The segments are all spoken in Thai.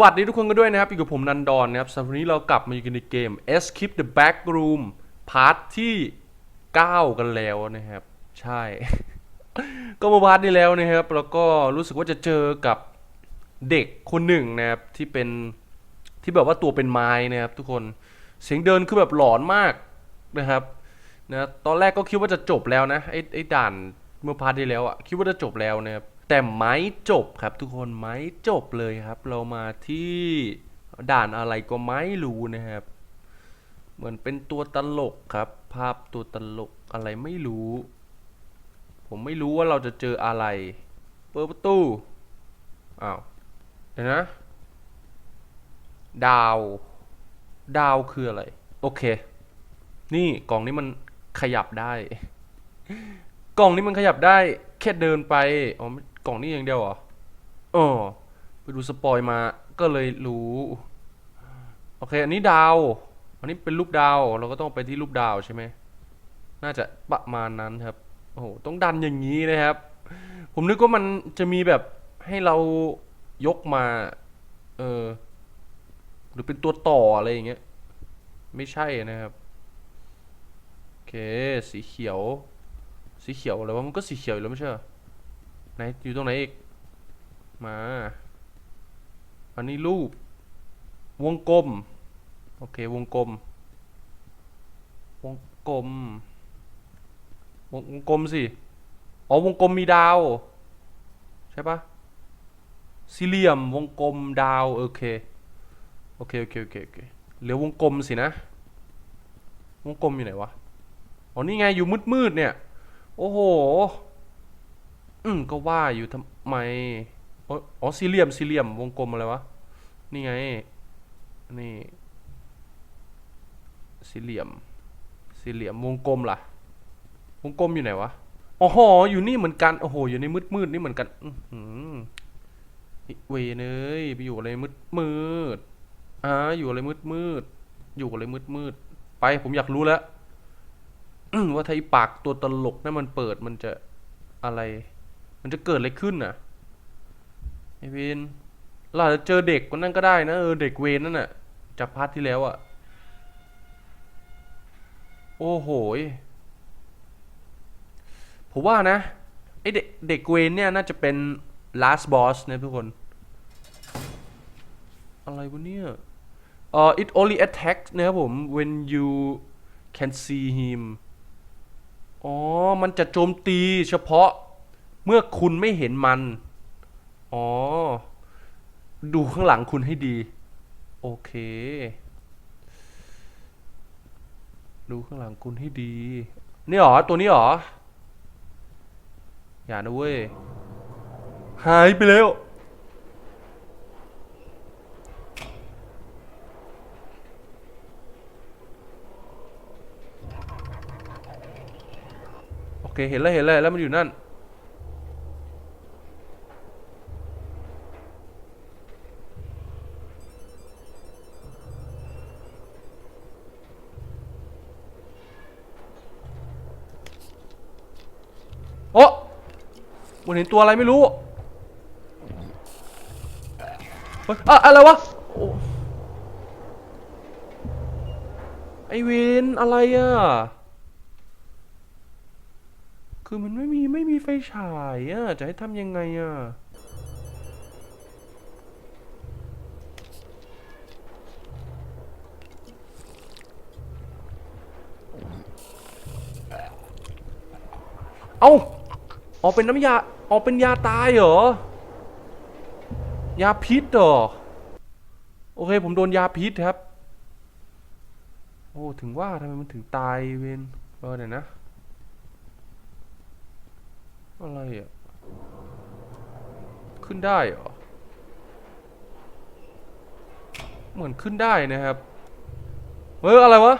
สวัสดีทุกคนกันด้วยนะครับอยู่กับผมนันดอนนะครับสำหรับวันนี้เรากลับมาอยู่กันในเกม Escape the Back Room พาร์ทที่ 9 กันแล้วนะครับ ใช่ ก็มาพาร์ทนี้แล้วนะครับ แล้วก็รู้สึกว่าจะเจอกับเด็กคนหนึ่งนะครับ ที่เป็นที่แบบว่าตัวเป็นไม้นะครับ ทุกคนเสียงเดินคือแบบหลอนมากนะครับนะตอนแรกก็คิดว่าจะจบแล้วนะไอ้ไอ้ด่านเมื่อพาร์ทที่แล้วอะคิดว่าจะจบแล้วนะครับ แต่ไม่จบครับทุกคนไม่จบเลยครับ เรามาที่ด่านอะไรก็ไม่รู้นะครับ เหมือนเป็นตัวตลกครับ ภาพตัวตลกอะไรไม่รู้ ผมไม่รู้ว่าเราจะเจออะไร เปิดประตูอ้าวเดี๋ยวนะ ดาว ดาวคืออะไร โอเค นี่กล่องนี้มันขยับได้ กล่องนี้มันขยับได้แค่เดินไป อ๋อไกล่องนี้อย่างเดียวเหรออ๋อไปดูสปอยมาก็เลยรู้ โอเค อันนี้ดาว อันนี้เป็นรูปดาว เราก็ต้องไปที่รูปดาวใช่ไหม น่าจะประมาณนั้นครับ โอ้โห ต้องดันอย่างนี้นะครับ ผมนึกว่ามันจะมีแบบให้เรายกมา เออ หรือเป็นตัวต่ออะไรอย่างเงี้ย ไม่ใช่นะครับ โอเค สีเขียว สีเขียวอะไรวะ มันก็สีเขียวอยู่แล้วไม่ใช่เหรอ ไหนอยู่ตรงไหนอีก มา อันนี้รูป วงกลม โอเค วงกลม วงกลมวงวงกลมสิ อ๋อ วงกลมมีดาว ใช่ปะสี่เหลี่ยม วงกลม ดาว โอเค โอเค โอเค โอเค โอเค เหลือวงกลมสินะ วงกลมอยู่ไหนวะ อ๋อ นี่ไง อยู่มืดๆเนี่ย โอ้โห อืมก็ว่าอยู่ทำไมอ๋อสี่เหลี่ยมสี่เหลี่ยมวงกลมอะไรวะ นี่ไง นี่ สี่เหลี่ยม สี่เหลี่ยมวงกลมล่ะ วงกลมอยู่ไหนวะอ๋ออยู่นี่เหมือนกัน โอ้โห อยู่ในมืดมืดนี่เหมือนกัน อือหือเวเนยไปอยู่อะไรมืดมืดอ่าอยู่อะไรมืดมืด อยู่อะไรมืดมืด ไป ผมอยากรู้แล้วว่าถ้าไอปากตัวตลกนั่นมันเปิดมันจะอะไร มันจะเกิดอะไรขึ้นน่ะไอเวนเราอาจจะเจอเด็กคนนั้นก็ได้นะเออเด็กเวนนั่นน่ะจากพาร์ทที่แล้วอะโอ้โหผมว่านะไอเด็กเด็กเวนเนี่ยน่าจะเป็น last boss นะทุกคน อะไรวะเนี่ยเอ่อ it only attacks นะครับผม when you can see him อ๋อ มันจะโจมตีเฉพาะ เมื่อคุณไม่เห็นมัน อ๋อ ดูข้างหลังคุณให้ดี โอเค ดูข้างหลังคุณให้ดี นี่หรอ ตัวนี้หรอ อย่านะเว้ย หายไปแล้วโอเคเห็นแล้วเห็นแล้วแล้วมันอยู่นั่น โอ้มันเห็นตัวอะไรไม่รู้เฮ้ยอะอะไรวะไอเวนอะไรอะ คือมันไม่มีไม่มีไฟฉายอะ จะให้ทำยังไงอะ เอ้า ออกเป็นน้ำยาออกเป็นยาตายเหรอ ยาพิษเหรอ โอเค ผมโดนยาพิษครับ โอ้ถึงว่าทำไมมันถึงตายเวนเออเดี๋ยวนะ อะไรอะ ขึ้นได้เหรอ เหมือนขึ้นได้นะครับเฮ้ยอะไรวะ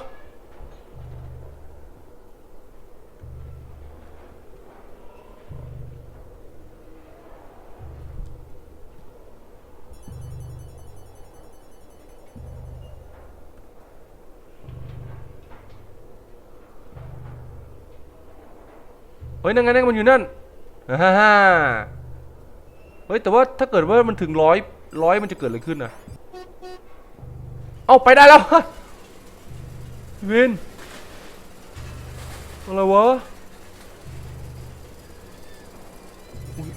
ฮ้ยนั่นไงนั่นมันอยู่นั่นฮ่าฮ่าเฮ้ยแต่ว่าถ้าเกิดว่ามันถึงร้อยร้อยมันจะเกิดอะไรขึ้นนะเอาไปได้แล้ววินอะไรวะ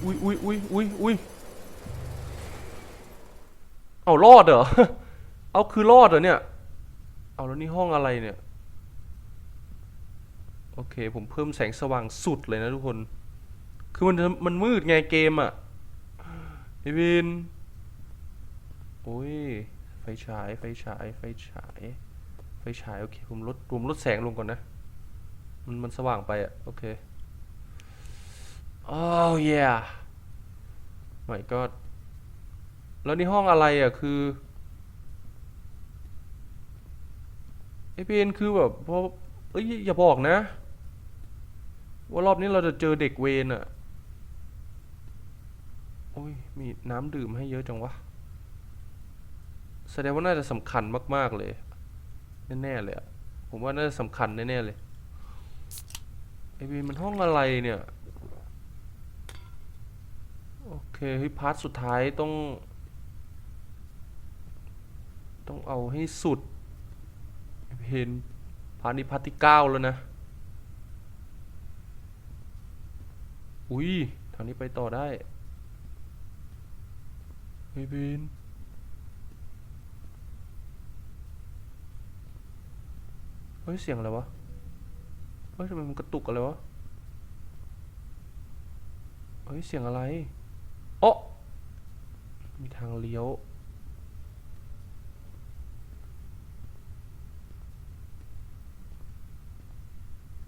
อุ้ยอุ้ยอุ้ยอุ้ยอุ้ยอุ้ยเอารอดเหรอ เอาคือรอดเหรอเนี่ย เอาแล้วนี่ห้องอะไรเนี่ย โอเค ผมเพิ่มแสงสว่างสุดเลยนะทุกคน คือมันมันมืดไงเกมอะพี่วิน โอ้ย ไฟฉาย ไฟฉาย ไฟฉาย ไฟฉาย โอเค ผมลดผมลดแสงลงก่อนนะ มันมันสว่างไปอะ โอเค oh yeah my god แล้วนี่ห้องอะไรอะ คือไอพีนคือแบบพอเอ้ยอย่าบอกนะ ว่ารอบนี้เราจะเจอเด็กเวนอะโอ้ย มีน้ำดื่มให้เยอะจังวะ แสดงว่าน่าจะสำคัญมาก ๆ เลย แน่ ๆ เลยอะผมว่าน่าจะสำคัญแน่ ๆ เลยไอพีมันห้องอะไรเนี่ย โอเคเฮ้ยพาร์ทสุดท้ายต้อง ต้องเอาให้สุดเห็นพาร์ทนี้พาร์ทที่เก้าแล้วนะ อุ้ยทางนี้ไปต่อได้เฮ้ยเบนเฮ้ยเสียงอะไรวะ เฮ้ยทำไมมันกระตุกอะไรวะ เฮ้ยเสียงอะไรโอะมีทางเลี้ยว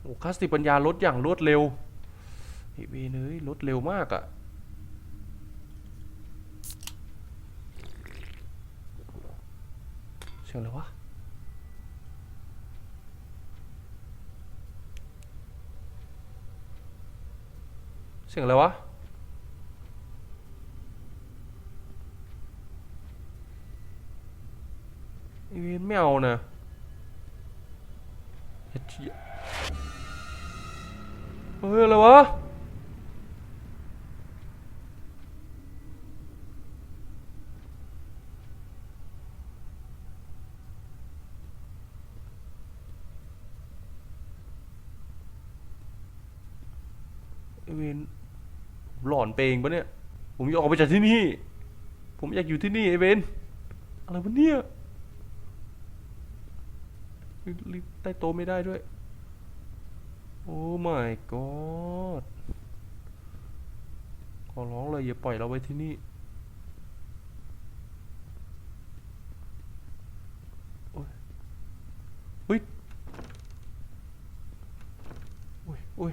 โอ้คลาสติปัญญาลดอย่างรวดเร็ว เฮ้ยเวยเนยลดเร็วมากอะเสียงอะไรวะเสียงอะไรวะอีเวนไม่เอานะเนี่ยเฮ้ยอะไรวะ เวนหลอนเปงปะเนี่ย ผมอยากออกไปจากที่นี่ ผมอยากอยู่ที่นี่ไอเวนอะไรวะเนี่ยลิฟใต้โต๊ะไม่ได้ด้วย โอ้ my god ขอร้องเลยอย่าปล่อยเราไว้ที่นี่ โอ้ยเฮ้ยโอ้ยโอ้ย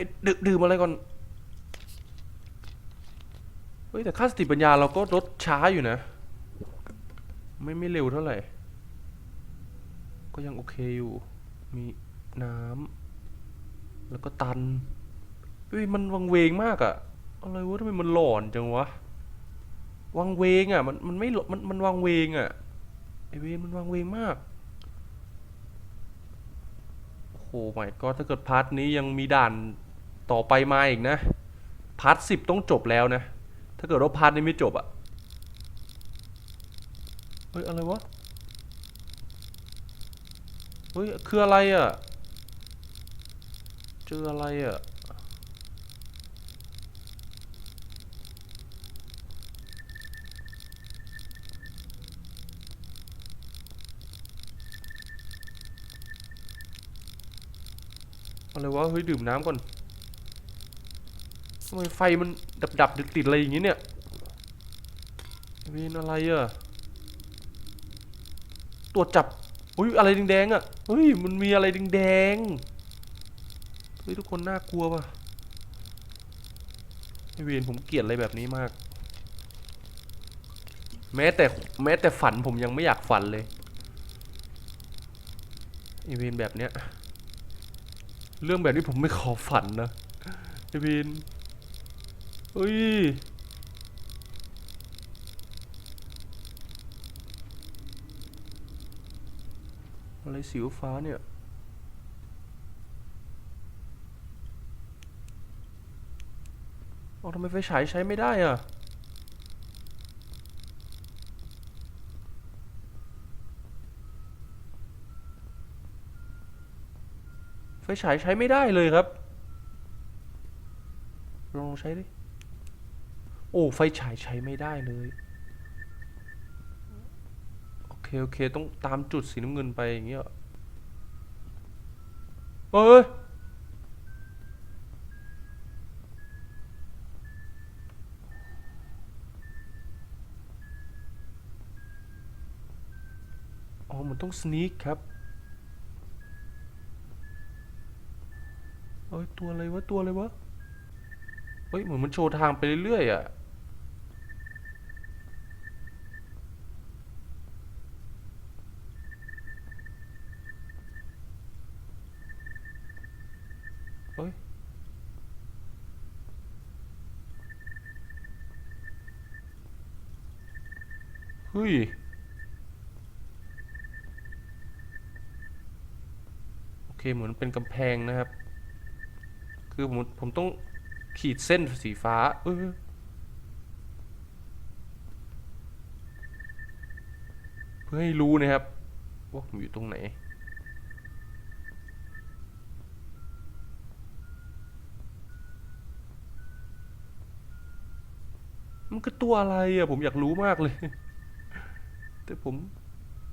โอเคดื่มดื่มอะไรก่อน เฮ้ยแต่ค่าสติปัญญาเราก็ลดช้าอยู่นะ ไม่ไม่เร็วเท่าไหร่ ก็ยังโอเคอยู่ มีน้ำแล้วก็ตันเฮ้ยมันวังเวงมากอะอะไรวะทำไมมันหลอนจังวะวังเวงอะมันมันไม่หลมันมันวังเวงอะไอเวมันวังเวงมากโอ้โหไม่ก็ถ้าเกิดพาร์ทนี้ยังมีด่าน ต่อไปมาอีกนะ พาร์ทสิบต้องจบแล้วนะ ถ้าเกิดว่าพาร์ทนี้ไม่จบอะเฮ้ย อะไรวะ เฮ้ย คืออะไรอะเจออะไรอะอะไรวะ เฮ้ย ดื่มน้ำก่อน ทำไมไฟมันดับดับๆติดอะไรอย่างงี้เนี่ยเวนอะไรอะตรวจจับอุ้ยอะไรแดงๆอะเฮ้ยมันมีอะไรแดงๆเฮ้ยทุกคนน่ากลัวป่ะไอเวนผมเกลียดอะไรแบบนี้มาก แม้แต่แม้แต่ฝันผมยังไม่อยากฝันเลยไอเวนแบบเนี้ยเรื่องแบบนี้ผมไม่ขอฝันนะไอเวน เฮ้ยอะไรสีฟ้าเนี่ยเอทำไมไฟฉายใช้ไม่ได้อะ ไฟฉายใช้ไม่ได้เลยครับ ลองใช้ดิ โอ้ไฟฉายใช้ไม่ได้เลย โอเค โอเค ต้องตามจุดสีน้ำเงินไปอย่างเงี้ยเอเอ้ยอ๋อมันต้องสนีคครับเอ้ย ตัวอะไรวะ ตัวอะไรวะ เฮ้ย เหมือนมันโชว์ทางไปเรื่อยๆอะ เฮ้ย โอเคเหมือนเป็นกำแพงนะครับ คือผมผมต้องขีดเส้นสีฟ้า เออเพื่อให้รู้นะครับ ว่าผมอยู่ตรงไหนมันคือตัวอะไรอะ ผมอยากรู้มากเลย แต่ผม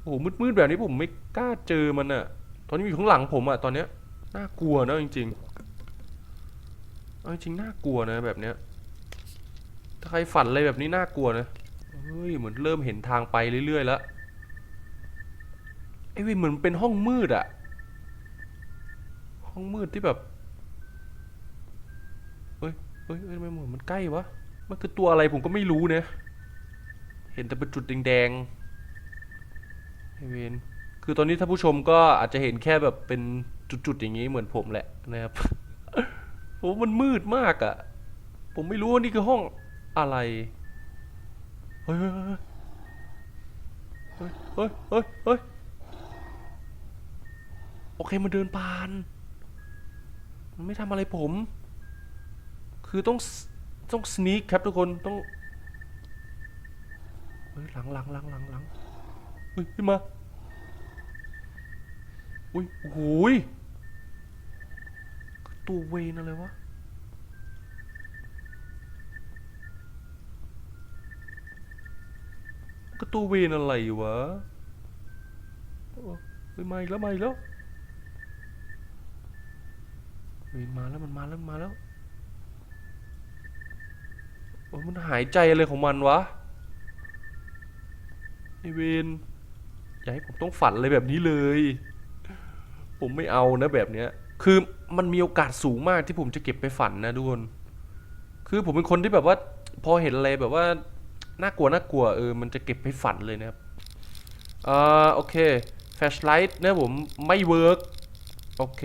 โอ้โหมืดๆแบบนี้ผมไม่กล้าเจอมันอะตอนนี้อยู่ข้างหลังผมอะตอนเนี้ยน่ากลัวนะจริงๆเอาจริงน่ากลัวนะแบบเนี้ยถ้าใครฝันอะไรแบบนี้น่ากลัวนะเฮ้ยเหมือนเริ่มเห็นทางไปเรื่อยๆแล้วไอ้วิเหมือนเป็นห้องมืดอะห้องมืดที่แบบเฮ้ยเฮ้ยเฮ้ยทำไมเหมือนมันใกล้วะมันคือตัวอะไรผมก็ไม่รู้นะเห็นแต่เป็นจุดแดงๆ เวนคือตอนนี้ท่าผู้ชมก็อาจจะเห็นแค่แบบเป็นจุดๆอย่างนี้เหมือนผมแหละนะครับโอ้มันมืดมากอะผมไม่รู้ว่านี่คือห้องอะไรเฮ้ยเฮ้ยเฮ้ยเฮ้ยเฮ้ยเฮ้ยโอเคมันเดินผ่าน มันไม่ทำอะไรผม คือต้องต้องสนีคครับทุกคนต้องเฮ้ยหลังหลังหลังหลังหลัง เฮ้ยขึ้นมา อุ้ยโอ้โหยตัวเวนอะไรวะก็ตัวเวนอะไรวะเฮ้ยมาอีกแล้วมาอีกแล้วเฮ้ยมาแล้วมันมาแล้วมันมาแล้วโอ้มันหายใจอะไรของมันวะไอเวน อย่าให้ผมต้องฝันอะไรแบบนี้เลย ผมไม่เอานะแบบเนี้ย คือมันมีโอกาสสูงมากที่ผมจะเก็บไปฝันนะทุกคนคือผมเป็นคนที่แบบว่า พอเห็นอะไรแบบว่าน่ากลัวน่ากลัวเออมันจะเก็บไปฝันเลยนะครับอ่าโอเคแฟลชไลท์เนะผมไม่เวิร์กโอเค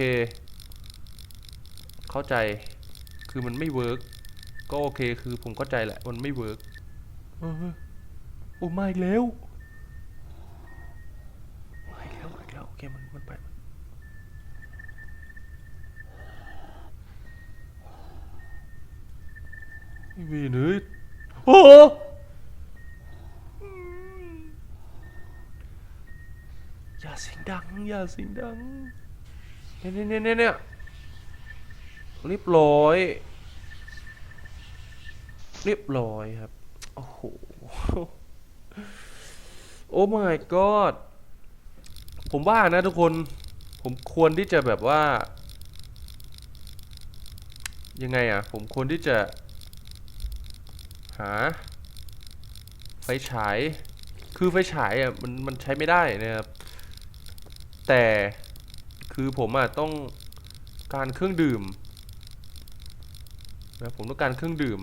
เข้าใจคือมันไม่เวิร์กก็โอเคคือผมเข้าใจแหละมันไม่เวิร์กโอ้มาอีกแล้วมาอีกแล้วมาอี กแล้วโอเคมันมันไปมันไอ้เวยโอ้อย่าเสียงดัง อย่าเสียงดัง เนี่ยเนี่ยเนี่ยเนี่ยเรียบร้อย เรียบร้อยครับ โอ้โห โอ้ my god ผมว่านะทุกคนผมควรที่จะแบบว่า ยังไงอะ ผมควรที่จะ หา ไฟฉาย คือไฟฉายอะมันมันใช้ไม่ได้นะครับ แต่คือผมอะต้องการเครื่องดื่มนะผมต้องการเครื่องดื่ม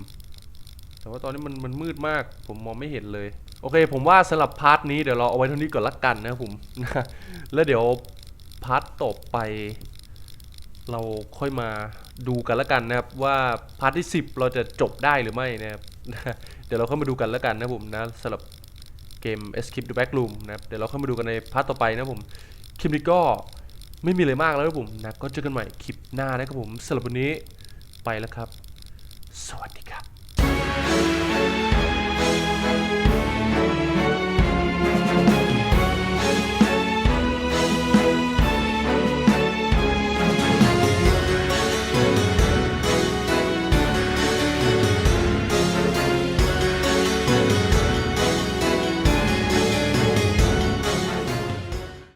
แต่ว่าตอนนี้มันมันมืดมาก ผมมองไม่เห็นเลย โอเค ผมว่าสำหรับพาร์ทนี้เดี๋ยวเราเอาไว้เท่านี้ก่อนละกันนะผมนะแล้วเดี๋ยวพาร์ทต่อไป เราค่อยมาดูกันละกันนะครับ ว่าพาร์ทที่ 10 เราจะจบได้หรือไม่นะครับเดี๋ยวเราค่อยมาดูกันละกันนะผมนะสำหรับเกม Escape the Backroom นะครับเดี๋ยวเราค่อยมาดูกันในพาร์ทต่อไปนะผมคลิปนี้ก็ไม่มีอะไรมากแล้วครับผมนะก็เจอกันใหม่คลิปหน้านะครับผมสำหรับวันนี้ไปแล้วครับ สวัสดีครับ